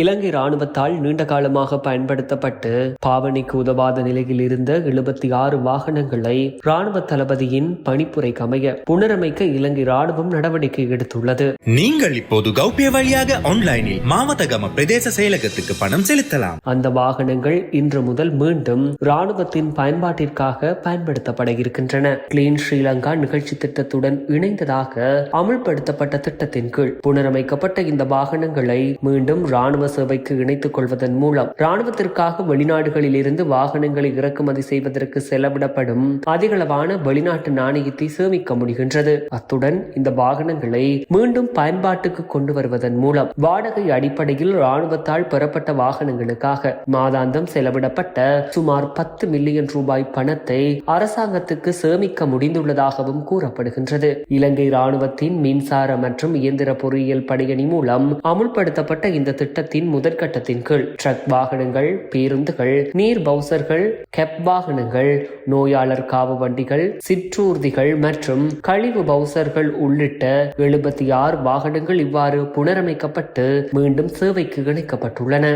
இலங்கை ராணுவத்தால் நீண்ட காலமாக பயன்படுத்தப்பட்டு பாவனைக்கு உதவாத நிலையில் இருந்த எழுபத்தி ஆறு வாகனங்களை ராணுவ தளபதியின் பணிப்புரைக்கு அமைய புனரமைக்க இலங்கை ராணுவம் நடவடிக்கை எடுத்துள்ளது. நீங்கள் இப்போது கௌபிய வழியாக ஆன்லைனில் மாவதகம பிரதேச செயலகத்துக்கு பணம் செலுத்தலாம். அந்த வாகனங்கள் இன்று முதல் மீண்டும் ராணுவத்தின் பயன்பாட்டிற்காக பயன்படுத்தப்பட இருக்கின்றன கிளீன் ஸ்ரீலங்கா நிகழ்ச்சி திட்டத்துடன் இணைந்ததாக அமுல்படுத்தப்பட்ட திட்டத்தின் கீழ் புனரமைக்கப்பட்ட இந்த வாகனங்களை மீண்டும் ராணுவ சேவைக்கு இணைத்துக் கொள்வதன் மூலம் ராணுவத்திற்காக வெளிநாடுகளில் இருந்து வாகனங்களை இறக்குமதி செய்வதற்கு செலவிடப்படும் அதிகளவான வெளிநாட்டு நாணயத்தை சேமிக்க முடிகின்றது. அத்துடன் இந்த வாகனங்களை மீண்டும் பயன்பாட்டுக்கு கொண்டு வருவதன் மூலம் வாடகை அடிப்படையில் ராணுவத்தால் பெறப்பட்ட வாகனங்களுக்காக மாதாந்தம் செலவிடப்பட்ட சுமார் பத்து மில்லியன் ரூபாய் பணத்தை அரசாங்கத்துக்கு சேமிக்க முடிந்துள்ளதாகவும் கூறப்படுகின்றது. இலங்கை ராணுவத்தின் மின்சார மற்றும் இயந்திர பொறியியல் படையணி மூலம் அமுல்படுத்தப்பட்ட இந்த திட்டத்தில் திட்டத்தின் முதற்கட்டத்தின் கீழ். ட்ரக் வாகனங்கள் பேருந்துகள் நீர் பவுசர்கள் கெப் வாகனங்கள் நோயாளர் காவு வண்டிகள் சிற்றூர்திகள் மற்றும் கழிவு பவுசர்கள் உள்ளிட்ட எழுபத்தி ஆறு வாகனங்கள் இவ்வாறு புனரமைக்கப்பட்டு மீண்டும் சேவைக்கு இணைக்கப்பட்டுள்ளன.